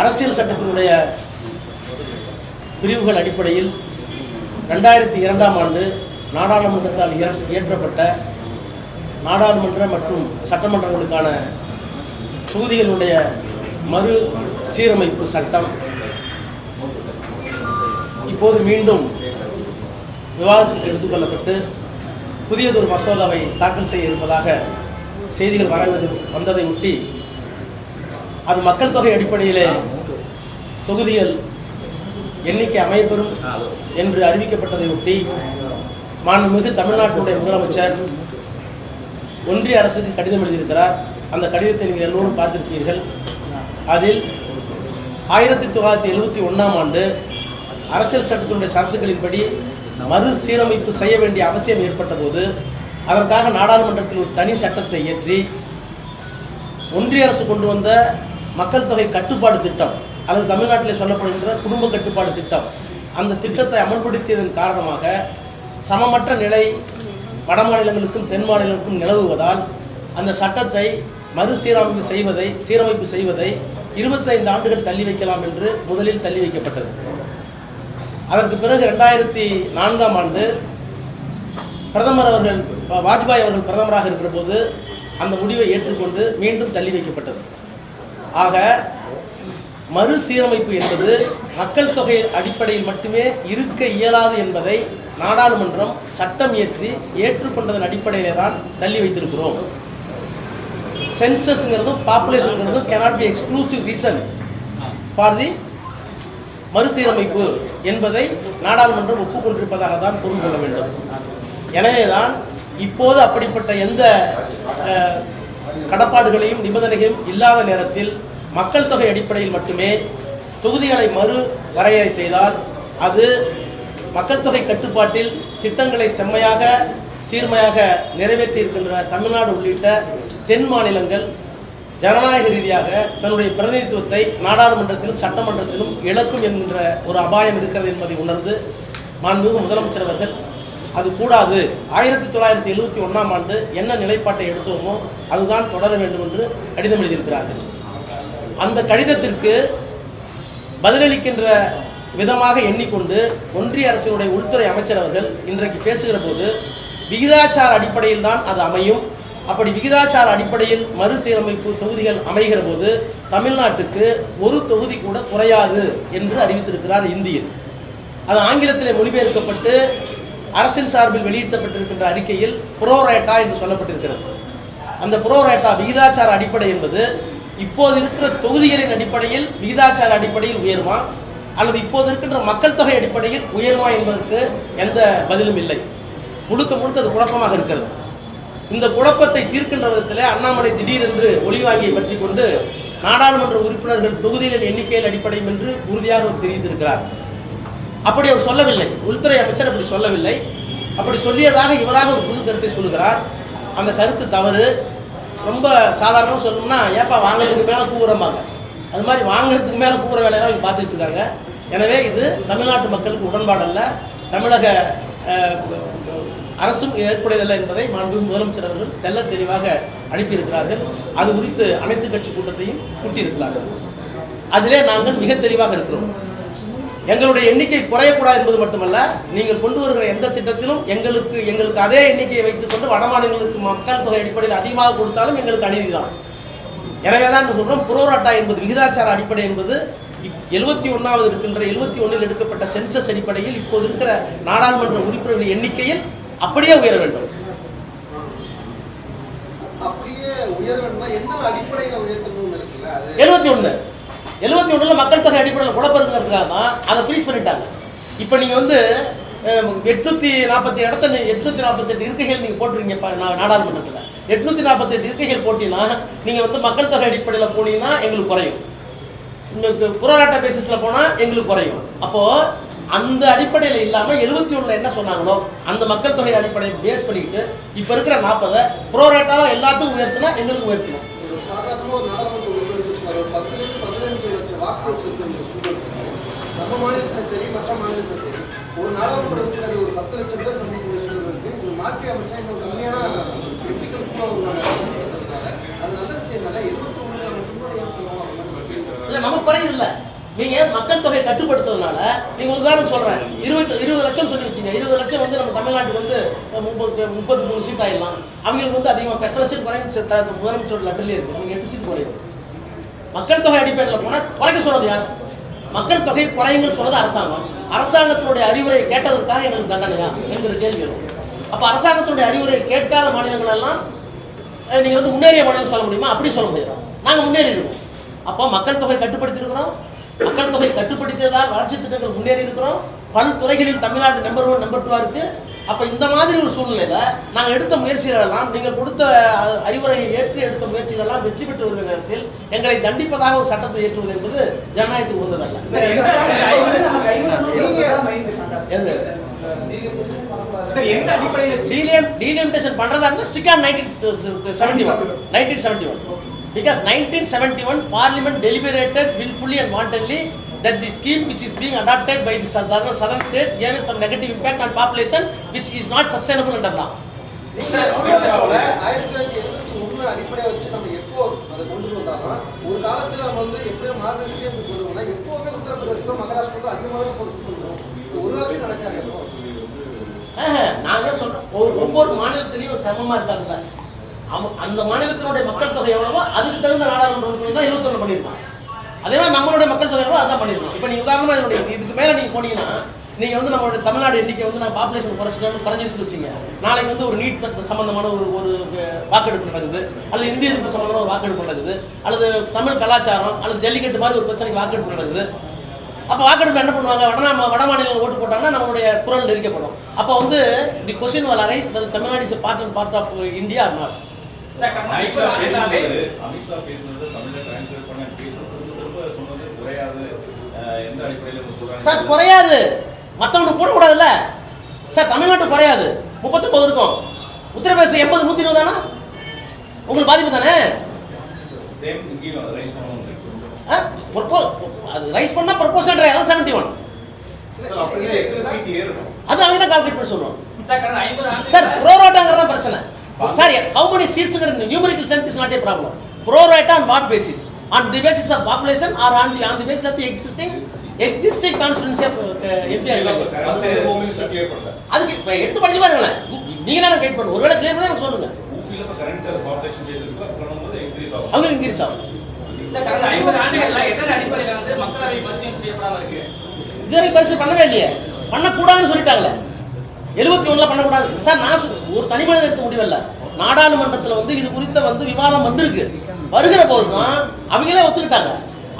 அரசியல் சட்டத்தினுடைய பிரிவுகள் அடிப்படையில் ரெண்டாயிரத்தி இரண்டாம் ஆண்டு நாடாளுமன்றத்தால் இயற்றப்பட்ட நாடாளுமன்ற மற்றும் சட்டமன்றங்களுக்கான தொகுதிகளுடைய மறு சீரமைப்பு சட்டம். இப்போது மீண்டும் விவாதத்திற்கு எடுத்துக்கொள்ளப்பட்டு புதியதொரு மசோதாவை தாக்கல் செய்ய இருப்பதாக செய்திகள் வர வந்ததை ஒட்டி அது மக்கள் தொகை அடிப்படையிலே தொகுதிகள் எண்ணிக்கை அமையப்பெறும் என்று அறிவிக்கப்பட்டதை ஒட்டி மாண்புமிகு தமிழ்நாட்டுடைய முதலமைச்சர் ஒன்றிய அரசுக்கு கடிதம் எழுதியிருக்கிறார். அந்த கடிதத்தை நீங்கள் எல்லோரும் பார்த்திருப்பீர்கள். அதில் ஆயிரத்தி தொள்ளாயிரத்தி எழுபத்தி ஒன்றாம் ஆண்டு அரசியல் சட்டத்தினுடைய சரத்துகளின்படி மறுசீரமைப்பு செய்ய வேண்டிய அவசியம் ஏற்பட்ட போது அதற்காக நாடாளுமன்றத்தில் ஒரு தனி சட்டத்தை இயற்றி ஒன்றிய அரசு கொண்டு வந்த மக்கள் தொகை கட்டுப்பாடு திட்டம் அல்லது தமிழ்நாட்டில் சொல்லப்படுகின்ற குடும்ப கட்டுப்பாடு திட்டம். அந்த திட்டத்தை அமல்படுத்தியதன் காரணமாக சமமற்ற நிலை வட மாநிலங்களுக்கும் தென் மாநிலங்களுக்கும் நிலவுவதால் அந்த சட்டத்தை மறுசீரமைப்பு செய்வதை சீரமைப்பு செய்வதை இருபத்தைந்து ஆண்டுகள் தள்ளி வைக்கலாம் என்று முதலில் தள்ளி வைக்கப்பட்டது. அதற்கு பிறகு ரெண்டாயிரத்தி நான்காம் ஆண்டு பிரதமர் அவர்கள் வாஜ்பாய் அவர்கள் பிரதமராக இருக்கிற போது அந்த முடிவை ஏற்றுக்கொண்டு மீண்டும் தள்ளி வைக்கப்பட்டது. ஆக மறுசீரமைப்பு என்பது மக்கள் தொகையின் அடிப்படையில் மட்டுமே இருக்க இயலாது என்பதை நாடாளுமன்றம் சட்டம் இயற்றி ஏற்றுக்கொண்டதன் அடிப்படையிலே தான் தள்ளி வைத்திருக்கிறோம். சென்சஸ்ங்கிறதும் பாப்புலேஷன்ங்கிறதும் cannot be exclusive reason for the மறுசீரமைப்பு என்பதை நாடாளுமன்றம் ஒப்புக்கொண்டிருப்பதாக தான் பொருள் கொள்ள வேண்டும். எனவேதான் இப்போது அப்படிப்பட்ட எந்த கடப்பாடுகளையும் நிபந்தனையும் இல்லாத நேரத்தில் மக்கள் தொகை அடிப்படையில் மட்டுமே தொகுதிகளை மறு வரையறை செய்தால் அது மக்கள் தொகை கட்டுப்பாட்டில் திட்டங்களை செம்மையாக சீர்மையாக நிறைவேற்றி இருக்கின்ற தமிழ்நாடு உள்ளிட்ட தென் மாநிலங்கள் ஜனநாயக ரீதியாக தன்னுடைய பிரதிநிதித்துவத்தை நாடாளுமன்றத்திலும் சட்டமன்றத்திலும் இழக்கும் என்கின்ற ஒரு அபாயம் இருக்கிறது என்பதை உணர்ந்து மாண்புமிகு முதலமைச்சர் அவர்கள் அது கூடாது. ஆயிரத்தி தொள்ளாயிரத்தி எழுபத்தி ஒன்றாம் ஆண்டு என்ன நிலைப்பாட்டை எடுத்தோமோ அதுதான் தொடர வேண்டும் என்று கடிதம் எழுதியிருக்கிறார்கள். அந்த கடிதத்திற்கு பதிலளிக்கின்ற விதமாக எண்ணிக்கொண்டு ஒன்றிய அரசினுடைய உள்துறை அமைச்சர் அவர்கள் இன்றைக்கு பேசுகிற போது விகிதாச்சார அடிப்படையில் தான் அது அமையும். அப்படி விகிதாச்சார அடிப்படையில் மறுசீரமைப்பு தொகுதிகள் அமைகிற போது தமிழ்நாட்டுக்கு ஒரு தொகுதி கூட குறையாது என்று அறிவித்திருக்கிறார் இந்தியில் அது ஆங்கிலத்திலே மொழிபெயர்க்கப்பட்டு அரசின் சார்பில் வெளியிட்டப்பட்டிருக்கின்ற அறிக்கையில் புரோரேட்டா என்று சொல்லப்பட்டிருக்கிறது. அந்த புரோரேட்டா விகிதாச்சார அடிப்படை என்பது இப்போது இருக்கிற தொகுதிகளின் அடிப்படையில் விகிதாச்சார அடிப்படையில் உயர்மா? அல்லது இப்போது இருக்கின்ற மக்கள் தொகை அடிப்படையில் உயர்மா என்பதற்கு எந்த பதிலும் இல்லை. முழுக்க முழுக்க அது குழப்பமாக இருக்கிறது. இந்த குழப்பத்தை தீர்க்கின்ற விதத்தில் அண்ணாமலை திடீரென்று ஒளிவாங்கியை பற்றி கொண்டு நாடாளுமன்ற உறுப்பினர்கள் தொகுதிகளின் எண்ணிக்கையில் அடிப்படையும் என்று உறுதியாக அவர் தெரிவித்திருக்கிறார். அப்படி அவர் சொல்லவில்லை. உள்துறை அமைச்சர் அப்படி சொல்லவில்லை. அப்படி சொல்லியதாக இவராக ஒரு புது கருத்தை சொல்லுகிறார். அந்த கருத்து தவறு. ரொம்ப சாதாரணமாக சொல்லணும்னா ஏப்பா வாங்குறதுக்கு மேலே கூவுறமாங்க அது மாதிரி வாங்குறதுக்கு மேலே கூவுற வேலையெல்லாம் அவங்க பார்த்துட்டு இருக்காங்க. எனவே இது தமிழ்நாட்டு மக்களுக்கு உடன்பாடல்ல. தமிழக அரசும் ஏற்புடையதல்ல என்பதை மாண்பு முதலமைச்சர் அவர்கள் தெல்ல தெளிவாக அனுப்பியிருக்கிறார்கள். அது குறித்து அனைத்து கட்சி கூட்டத்தையும் கூட்டியிருக்கிறார்கள். அதிலே நாங்கள் மிக தெளிவாக இருக்கிறோம். எங்களுடைய எண்ணிக்கை குறையக்கூடாது என்பது மட்டுமல்ல நீங்கள் கொண்டு வருகிற எந்த திட்டத்திலும் எங்களுக்கு எங்களுக்கு அதே எண்ணிக்கையை வைத்துக்கொண்டு வடமாநிலங்களுக்கு மக்கள் தொகை அடிப்படையில் அதிகமாக கொடுத்தாலும் எங்களுக்கு அநீதிதான் எனவே தான் சொல்றோம் புரோராட்டா என்பது விகிதாச்சார அடிப்படை என்பது எழுபத்தி ஒன்றாவது இருக்கின்ற எழுபத்தி ஒன்றில் எடுக்கப்பட்ட சென்சஸ் அடிப்படையில் இப்போது இருக்கிற நாடாளுமன்ற உறுப்பினர்கள் எண்ணிக்கையில் அப்படியே உயர வேண்டும். எழுபத்தி ஒன்று எழுபத்தி ஒன்றில் மக்கள் தொகை அடிப்படையில் குழப்பறதுங்கிறதுக்காக தான் அதை ஃப்ரீஸ் பண்ணிட்டாங்க. இப்போ நீங்கள் வந்து எட்நூற்றி நாற்பத்தி இடத்துல எட்நூற்றி நாற்பத்தெட்டு இருக்கைகள் நீங்கள் போட்டுருங்க இப்போ நா- நாடாளுமன்றத்தில். எட்நூற்றி நாற்பத்தெட்டு இருக்கைகள் போட்டீங்கன்னா நீங்கள் வந்து மக்கள் தொகை அடிப்படையில் போனீங்கன்னா எங்களுக்கு குறையும். இந்த பேசிஸில் போனால் எங்களுக்கு குறையும். அப்போது அந்த அடிப்படையில் இல்லாமல் எழுபத்தி ஒன்றில் என்ன சொன்னாங்களோ அந்த மக்கள் தொகை அடிப்படையை பேஸ் பண்ணிக்கிட்டு இப்போ இருக்கிற நாற்பதை புரோராட்டாவாக எல்லாத்துக்கும் உயர்த்தினா எங்களுக்கு உயர்த்தணும். நம்ம மாநிலத்துல சரி மற்ற மாநிலத்துல சரி. ஒரு நாடாளுமன்ற உறுப்பினர் ஒரு பத்து லட்சம் பேர் சந்திக்கும் விஷயம் இருக்கு. ஒரு மாற்றி அமைச்சா இன்னும் கம்மியான எம்பிக்கள் கூட அது நல்ல விஷயம் இல்லை. எழுபத்தி ஒன்று நம்ம இல்லை நம்ம குறையுது நீங்க மக்கள் தொகை கட்டுப்படுத்துறதுனால நீங்க ஒரு உதாரணம் சொல்றேன். இருபது இருபது லட்சம் சொல்லி வச்சீங்க இருபது லட்சம் வந்து நம்ம தமிழ்நாட்டுக்கு வந்து முப்பது முப்பத்தி மூணு சீட் ஆயிடலாம். அவங்களுக்கு வந்து அதிகமாக எத்தனை சீட் குறையும் சே- முதலமைச்சரோட லெட்டர்லேயே இருக்கு. நீங்க எட்டு சீட் குறையும் மக்கள் தொகை அடிப்படையில் போனால் குறைக்க சொன்னது யார்? மக்கள் தொகை குறையுங்கன்னு சொன்னது அரசாங்கம். அரசாங்கத்தினுடைய அறிவுரை கேட்டதற்காக எங்களுக்கு தண்டனையா? என்கிற கேள்வி வரும். அப்ப அரசாங்கத்தினுடைய அறிவுரை கேட்காத மாநிலங்கள் எல்லாம் நீங்க வந்து முன்னேறிய மாநிலம் சொல்ல முடியுமா? அப்படி சொல்ல முடியாது. நாங்க முன்னேறி இருக்கோம் அப்போ மக்கள் தொகை கட்டுப்படுத்தியிருக்கிறோம். மக்கள் தொகை கட்டுப்படுத்தியதால் வளர்ச்சி திட்டங்கள் முன்னேறி இருக்கிறோம் பல்துறைகளில் தமிழ்நாடு நம்பர் ஒன் நம்பர் டூவா இருக்கு. அப்ப இந்த மாதிரி ஒரு சூழ்நிலையில நாங்க எடுத்த முயற்சிகள் எல்லாம் நீங்கள் கொடுத்த அறிவுரையை ஏற்று எடுத்த முயற்சிகள் எல்லாம் வெற்றி பெற்று வருகிற நேரத்தில் எங்களை தண்டிப்பதாக ஒரு சட்டத்தை ஏற்றுவது என்பது ஜனநாயகத்துக்கு டீலிமிட்டேஷன் பண்றதா இருந்தா stick on nineteen seventy one nineteen seventy one because nineteen seventy one parliament deliberated wilfully and wantonly that the scheme which is being adopted by the southern southern states gave some negative impact on population which is not sustainable under law. ஆயிரத்தி தொள்ளாயிரத்தி எழுபத்தி அடிப்படையை வச்சு நம்ம எப்போ அதை கொண்டு வந்தாலும் ஒரு காலத்துல நம்ம வந்து எப்படியோ இப்படி கொண்டு வரலாம் எப்போவுமே உத்தரப்பிரதேசம் மகாராஷ்டிரா அதிகமாக ஒரு நடக்காது நான் சொல்றேன். ஒவ்வொரு மாநிலத்திலையும் சமமா அவன் அந்த மாநிலத்தினுடைய மக்கள் தொகை எவ்வளவோ அதுக்கு தகுந்த நாடாளுமன்ற உறுப்பினர் தான் இருபத்தொன்னு பண்ணிருப்பான் அதே மாதிரி நம்மளுடைய மக்கள் தொகை அதான் பண்ணிருக்கோம் இப்போ நீங்க உதாரணமா இதனுடைய இதுக்கு மேல நீங்க போனீங்கன்னா நீங்க வந்து நம்மளுடைய தமிழ்நாடு எண்ணிக்கை வந்து நான் பாப்புலேஷன் குறைச்சிட்டு குறைஞ்சிருச்சு வச்சுங்க. நாளைக்கு வந்து ஒரு நீட் சம்பந்தமான ஒரு ஒரு வாக்கெடுப்பு நடக்குது. அல்லது இந்திய எதிர்ப்பு சம்பந்தமான ஒரு வாக்கெடுப்பு நடக்குது. அல்லது தமிழ் கலாச்சாரம் அல்லது ஜல்லிக்கட்டு மாதிரி ஒரு பிரச்சனைக்கு வாக்கெடுப்பு நடக்குது. அப்ப வாக்கெடுப்பு என்ன பண்ணுவாங்க? வட வட மாநிலம் ஓட்டு போட்டாங்கன்னா நம்மளுடைய குரல் நெரிக்கப்படும். அப்போ வந்து the question will arise Tamil Nadu is part and part of India not Amit Shah பேசுனது தமிழ்ல டிரான்ஸ்லேட் பண்ண பேசுனது திரும்ப திரும்ப சொன்னது குறையாது அஹ், எந்த அடிப்படையில் இவங்க சொல்றாங்க சார் குறையாது. மற்றவனுக்கு போடக்கூடாதுல்ல. சார் தமிழ்நாட்டு குறையாது. முப்பத்தொன்பது இருக்கும். உத்தரப்பிரதேசம் எண்பது நூத்தி இருபது தானே உங்களுக்கு. பாதிப்பு தானே அது ரைஸ் பண்ணா ப்ரொபோசல் அதான் செவன்டி ஒன் அது அவங்க தான் கால்குலேட் பண்ணி சொல்லுவாங்க சார், ப்ரோரோட்டாங்கிறது தான் பிரச்சனை. Sir how many சீட்ஸ்ங்கிற numerical sense is not a problem pro rata on what basis on the basis of population or on the on the basis of the existing existing constituency of MP clear பண்ணல. அதுக்கு இப்போ எடுத்து படிச்சு பாருங்களேன். நீங்க தான் guide பண்ணுங்க ஒருவேளை கிளியர் பண்ணா எனக்கு சொல்லுங்க. அவங்க இன்க்ரீஸ் ஆகும். இதுவரைக்கும் பரிசு பண்ணவே இல்லையே. பண்ணக்கூடாதுன்னு சொல்லிட்டாங்களே எழுபத்தி ஒண்ணுல பண்ணக்கூடாது. சார் நான் ஒரு தனி மனிதன் எடுத்த முடிவல்ல நாடாளுமன்றத்துல வந்து இது குறித்த வந்து விவாதம் வந்திருக்கு. வருகிற போது தான் அவங்களே ஒத்துக்கிட்டாங்க.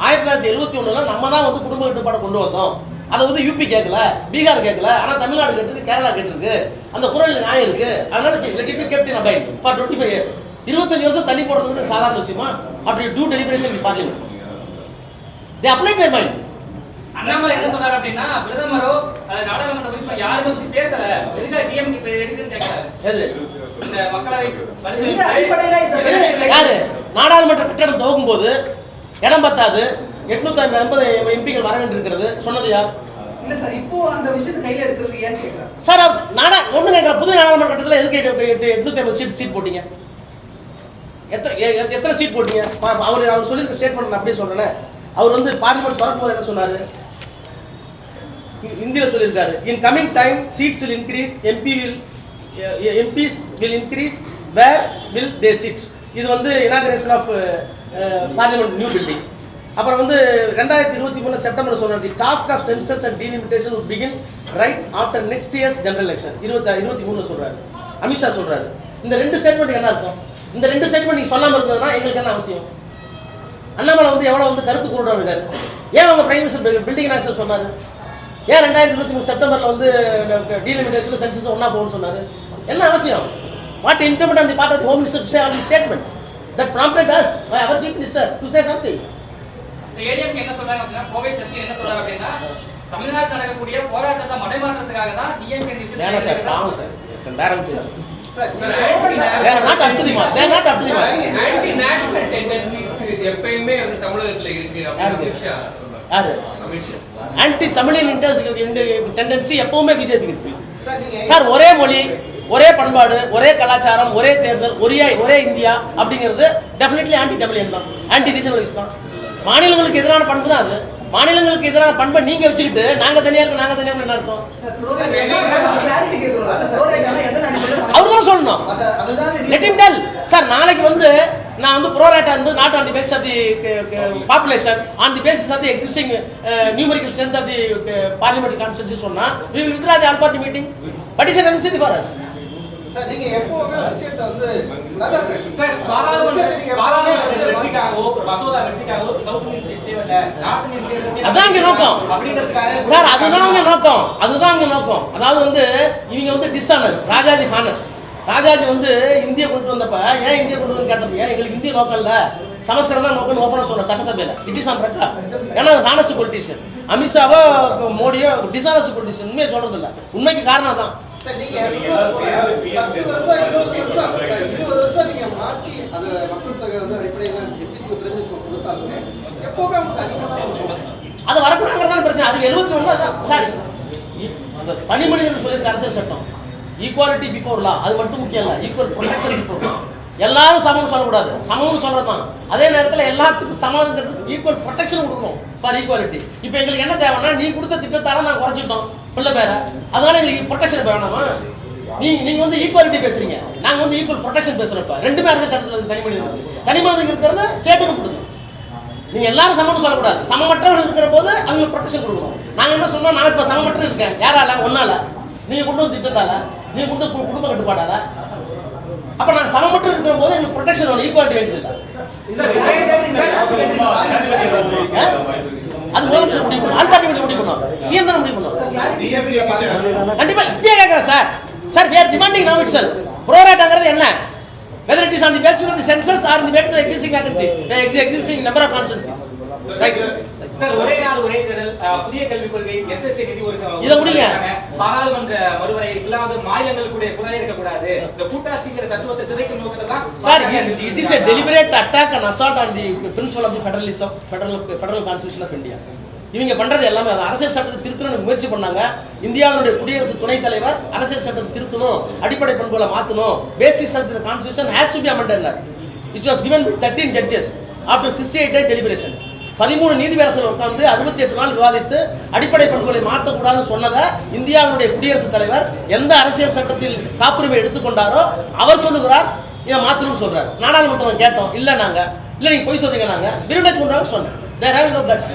ஆயிரத்தி தொள்ளாயிரத்தி எழுபத்தி ஒண்ணுல நம்ம தான் வந்து குடும்ப கட்டுப்பாடை கொண்டு வந்தோம். அதை வந்து யூபி கேட்கல பீகார் கேட்கல ஆனா தமிழ்நாடு கேட்டிருக்கு கேரளா கேட்டிருக்கு. அந்த குரல் நியாயம் இருக்கு. அதனால in abeyance for 25 five years இருபத்தஞ்சு வருஷம் தள்ளி போடுறதுக்கு சாதாரண விஷயமா? அப்படி do deliberation parliament they apply their mind. Annamalai என்ன சொன்னாரு அப்படின்னா பிரதமரோ நாடாளுமன்ற உறுப்பினர் யாருமே பத்தி பேசல. எதுக்காக டிஎம்கே எது? இந்த மக்களவை அடிப்படையில? யாரு? நாடாளுமன்ற கட்டடம் துவக்கும் போது இடம் பத்தாது. எட்நூத்தி ஐம்பது எம்பிகள் வர வேண்டியிருக்கிறது. சொன்னது யார்? இல்ல சார் நாடா ஒண்ணு கேட்கிற புது நாடாளுமன்ற கட்டத்தில் எதுக்கு எட்நூத்தி ஐம்பது சீட் சீட் போட்டீங்க? எத்தனை எத்தனை சீட் போட்டீங்க? அவர் அவர் சொல்லியிருக்க ஸ்டேட்மெண்ட் நான் அப்படியே சொல்றேன். அவர் வந்து பார்லிமெண்ட் திறக்கும் என்ன சொன்னாரு? இந்தியில சொல்லியிருக்காரு in coming time seats will increase MP will MPs will increase where will they seat இது வந்து inauguration of parliament new building அப்புறம் வந்து ரெண்டாயிரத்தி இருபத்தி மூணு செப்டம்பர் சொன்னார் task of census and delimitation begin right after next years general election இருபத்தி இருபத்தி மூணு சொல்றாரு. அமித்ஷா சொல்றாரு. இந்த ரெண்டு ஸ்டேட்மெண்ட் என்ன இருக்கும் இந்த ரெண்டு ஸ்டேட்மெண்ட் நீங்க சொல்லாம இருந்ததுன்னா எங்களுக்கு என்ன அவசியம்? அண்ணாமலை வந்து எவ்வளவு வந்து கருத்து கூடுறா இருக்காரு. ஏன் அவங்க பிரைம் மினிஸ்டர் பில்டிங் நேஷனல் சொன்னாரு? ஏன் ரெண்டாயிரத்தி இருபத்தி மூணு செப்டம்பர்ல வந்து டீலிமிட்டேஷன் சென்சஸ் ஒன்னா போகணும்னு சொன்னாரு? என்ன அவசியம்? What interment on the part of home minister say on the statement that prompted us by our chief minister to say something ADMK என்ன சொல்றாங்க அப்படின்னா கோவை சக்தி என்ன சொல்றாங்க அப்படின்னா தமிழ்நாட்டில் நடக்கக்கூடிய போராட்டத்தை மடைமாற்றத்துக்காக தான் டிஎம்கே சார் பாவம் சார். சார் வேற டெண்டன்சி எப்பயுமே வந்து தமிழகத்துல இருக்கு ஆன்டி தமிழின் டெண்டன்சி எப்பவுமே பிஜேபி சார் ஒரே மொழி ஒரே பண்பாடு ஒரே கலாச்சாரம் ஒரே தேர்தல் ஒரே ஒரே இந்தியா அப்படிங்கிறது டெஃபினெட்லி ஆன்டி டெமிலியன் தான். ஆன்டி ரீஜனலிஸ்ட் தான். மாநிலங்களுக்கு எதிரான பண்பு தான் அது. மாநிலங்களுக்கு எதிரான பண்பை நீங்க வச்சுக்கிட்டு நாங்க தனியா இருக்கோம் நாங்க தனியா என்ன இருக்கோம் கிளாரிட்டி தான் சொல்லணும். அத- லெட் இம் டெல் சார் நாளைக்கு வந்து நான் வந்து ப்ரோரேட்டா இருந்து not on the basis of the population on the basis of the existing numerical strength of the parliament constituency சொன்னா we will withdraw the all party meeting. What is a necessity sir நீங்க எப்பவுமே விஷயத்தை வந்து அதான் sir. Sir பாராளுமன்ற பாராளுமன்ற வெற்றிக்காகவோ மசோதா வெற்றிக்காகவோ சவுத் இந்தியன் ஸ்டேட் தேவையில்ல நார்த் இந்தியன் ஸ்டேட் வெற்றி அதான் இங்க நோக்கம். அப்படிங்கிறதுக்காக சார் அதுதான் அவங்க நோக்கம். அதுதான் அவங்க நோக்கம். அதாவது வந்து இவங்க வந்து டிஸ்ஆனஸ்ட் ராஜாஜி ஹானஸ்ட் ராஜாஜி வந்து இந்திய கொண்டு வந்தப்ப ஏன் இந்திய கொண்டு வந்து கேட்டப்ப எங்களுக்கு இந்திய நோக்கம் இல்ல? சமஸ்கிருதம் தான் நோக்கம்னு ஓப்பனா சொல்ற சட்டசபையில. இட் இஸ் ஆன் ரெக்கார்ட் ஏன்னா ஹானஸ்ட் பொலிட்டிஷியன் அமித்ஷாவோ மோடியோ டிஸ்ஆனஸ்ட் பொலிட்டிஷியன் உண்மையை சொல்றது இல்ல உண்மைக்கு காரணம் தான் அது மக்கள் வரக்கூடாதுங்கிறதான பிரச்சனை. அது எழுபத்தி ஒன்று அதான் சாரி e- அந்த தனி மனிதன் சொல்லியிருக்க அரசியல் சட்டம். ஈக்குவாலிட்டி பிஃபோர் லா அது மட்டும் முக்கியம் இல்ல. ஈக்குவல் ப்ரொடெக்ஷன் பிஃபோர் எல்லாரும் சமம் சொல்லக்கூடாது. சமம்னு சொல்றதுதான். அதே நேரத்தில் எல்லாத்துக்கும் சமங்கிறதுக்கு ஈக்குவல் ப்ரொடெக்ஷன் கொடுக்கணும். ஃபார் ஈக்குவாலிட்டி இப்போ எங்களுக்கு என்ன தேவைன்னா நீ கொடுத்த திட்டத்தால நான் குறைச்சிட்டோம் பிள்ளை பேரை அதனால எங்களுக்கு ப்ரொடெக்ஷன் வேணாமா நீ நீங்க வந்து ஈக்குவாலிட்டி பேசுறீங்க நாங்க வந்து ஈக்குவல் ப்ரொடெக்ஷன் பேசுறப்ப ரெண்டுமே அரசு சட்டத்துல தனி மனிதன் தனி மனிதனுக்கு இருக்கிறத ஸ்டேட்டுக்கு கொடுங்க நீங்க எல்லாரும் சமம்னு சொல்லக்கூடாது சமமற்றவர்கள் இருக்கிற போது அவங்க ப்ரொடெக்ஷன் கொடுக்கணும் நாங்க என்ன சொன்னோம் நான் இப்ப சமமற்ற இருக்கேன் யாரால ஒன்னால நீங்க கொண்டு வந்து திட்டத்தால நீங்க கொண்டு வந்து குடும்ப கட்டுப்பாடால அப்ப நான் சமமற்ற இருக்கிற போது எங்களுக்கு ப்ரொடெக்ஷன் வேணும் ஈக்குவாலிட்டி வேண்டியது இல்லை அது முதலமைச்சர் முடிவு பண்ணும் ஆல் பார்ட்டி முடிவு பண்ணும் சிஎம் தானே முடிவு பண்ணும் கண்டிப்பா இப்பயே கேட்கிறேன் sir sir we are demanding now itself ப்ரோரேட்டாங்கிறது என்ன whether it is on the basis of the census or on the basis of existing vacancy the existing number of constituencies right sir ஒரே நாள் ஒரே தேர்தல் புதிய கல்விக் கொள்கை எஸ்எஸ்சி நிதி ஒரு இதை முடிங்க. பாராளுமன்ற மறுவரை இல்லாத மாநிலங்களுக்குடைய குறை இருக்கக்கூடாது. இந்த கூட்டாட்சிங்கிற தத்துவத்தை சிதைக்கும் தான் federalism, federal, federal constitution of India. இவங்க பண்றது எல்லாமே அது அரசியல் சட்டத்தை திருத்தணும்னு முயற்சி பண்ணாங்க. இந்தியாவுடைய குடியரசு துணைத் தலைவர் அரசியல் சட்டத்தை திருத்தணும் அடிப்படை பண்புகளை மாத்தணும். Basis of the constitution has to be amended it was given by 13 judges after 68 day deliberations. பதிமூணு நீதிபரசர்கள் உட்கார்ந்து அறுபத்தி எட்டு நாள் விவாதித்து அடிப்படை பண்புகளை மாற்றக்கூடாதுன்னு சொன்னதை இந்தியாவுடைய குடியரசுத் தலைவர் எந்த அரசியல் சட்டத்தில் காப்புரிமை எடுத்துக்கொண்டாரோ அவர் சொல்லுகிறார். இதை மாத்தணும்னு சொல்றாரு. நாடாளுமன்றம் கேட்டோம் இல்லை நாங்க. இல்லை நீங்க பொய் சொல்றீங்க நாங்க. விரும்பை கொண்டாங்க சொன்னேன். தேர் ஹேவ் நோ கட்ஸ்